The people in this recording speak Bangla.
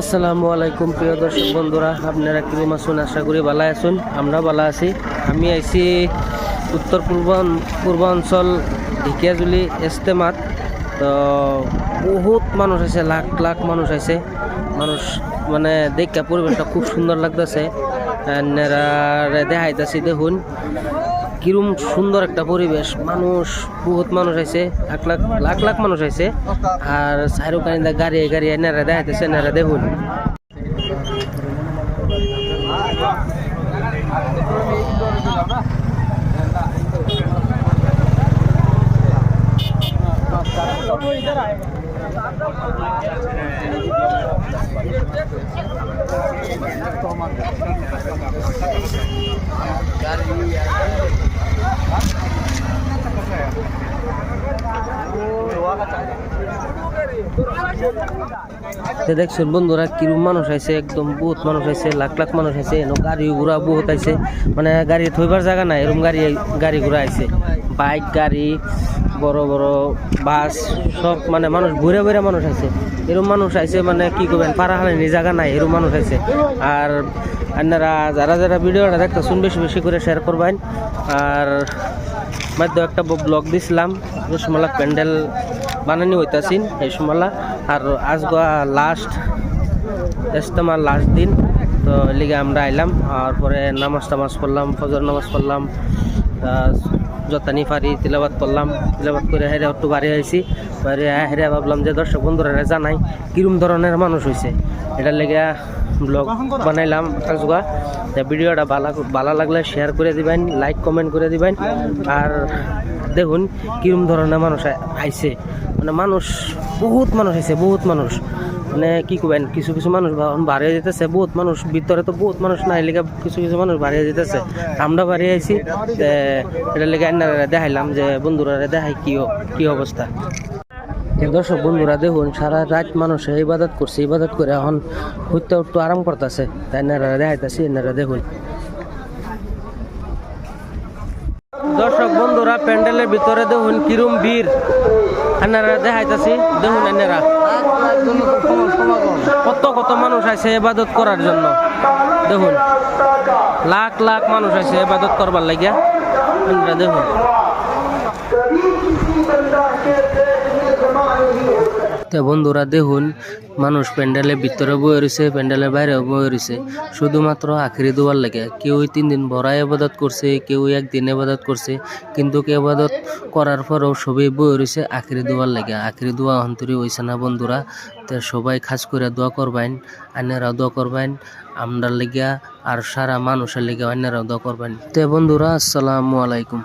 আসসালামু আলাইকুম, প্রিয় দর্শক বন্ধুরা, আপনারা কিরম আছেন আশা করি ভালো আছেন? আমরা ভালো আছি। আমি আইছি উত্তর পূর্ব পূর্বাঞ্চল ঢিকিয়াজুলি এস্তেমাত তো বহুত মানুষ আছে, লাখ লাখ মানুষ আছে। মানুষ মানে দেখা পরিবেশটা খুব সুন্দর লাগতেছে। দেখাইতেছি, দেখুন। কিরম সুন্দর একটা পরিবেশ। মানুষ, বহুত মানুষ আছে লাখ লাখ লাখ লাখ মানুষ আছে আর চারোখানে গাড়ি গাড়ি এনারা দেখাইতেছে এনারা দেখুন। দেখছেন বন্ধুরা কিরম মানুষ আছে একদম বহুত মানুষ আছে লাখ লাখ মানুষ আছে এনো গাড়ি ঘোড়া বহুত আছে মানে গাড়ি থইবার জায়গা নাই এরকম গাড়ি গাড়ি ঘোড়া আছে বাইক, গাড়ি, বড় বড় বাস, সব মানে মানুষ ঘুরে ঘুরে মানুষ আছে এরকম মানুষ আছে মানে কি করবেন পাড়া হালানি জায়গা নাই এরকম মানুষ আছে আর আপনারা যারা যারা ভিডিওটা দেখতেছেন, বেশি বেশি করে শেয়ার করবেন আর মধ্যে একটা ব্লগ দিছিলাম রসমালা প্যান্ডেল বানানি হইতাছিন, এই আর আজ লাস্ট ইস্তেমার লাস্ট দিন। তো লিগে আমরা আইলাম, আর পরে নামাজ টামাজ পড়লাম, ফজর নামাজ পড়লাম যতানি ফারি তিলাবাত করলাম তিলাবাত করে হেরে একটু বাড়ি আইছি, বাড়ি হেরে ভাবলাম যে দর্শক বন্ধুরা জানাই, কিরম ধরনের মানুষ হয়েছে এটার লেগে ব্লগ বানাইলাম আজগা ভিডিওটা ভালো ভালো লাগলে শেয়ার করে দিবেন লাইক কমেন্ট করে দিবেন। আর দেখুন কিরম ধরনের মানুষ আইছে। মানে মানুষ, বহুত মানুষ আইছে বহুত মানুষ। মানে কি করবেন কিছু কিছু মানুষ বাড়িয়ে যেতেছে, বহুত মানুষ। ভিতরে তো বহুত মানুষ নাই, লেগে কিছু কিছু মানুষ বাড়িয়ে যেতেছে। আমরা বাড়িয়ে আইছি এটা লেগে আইনারা দেখাইলাম যে বন্ধুরা দেখাই কি কি অবস্থা। দর্শক, বন্ধুরা দেখুন, সারা রাত মানুষ ইবাদত করছে, ইবাদত করে এখন হইতে একটু আরাম করতেছে। তাই এনারা দেখাইতেছি এনারা দেখুন। দর্শক বন্ধুরা, প্যান্ডেলের ভিতরে দেখুন কিরম বীর এনারা দেখাইতেছি, দেখুন এনারা কত কত মানুষ আছে এবাদত করার জন্য। দেখুন, লাখ লাখ মানুষ আছে এবাদত করবার লাগিয়া। এনারা দেখুন। তো বন্ধুরা দেখুন, মানুষ প্যান্ডেলের ভিতরে বয়ে রয়েছে প্যান্ডেলের বাইরেও বয়ে রয়েছে। শুধুমাত্র আখেরি দোয়ার লাগে। কেউ তিন দিন ভরা আবাদত করছে কেউ একদিন আবাদত করছে। কিন্তু কেউ আবাদত করার পরেও সবাই বয়ে রয়েছে আখেরি দোয়ার লাগে। আখেরি দোয়া অন্তরে হয়েছে না বন্ধুরা? তো সবাই খাস করে দোয়া করবেন, আন্যরাও দোয়া করবেন। আমরার লেগিয়া আর সারা মানুষের লেগে অন্যরাও দোয়া করবেন। তো বন্ধুরা, আসসালামু আলাইকুম।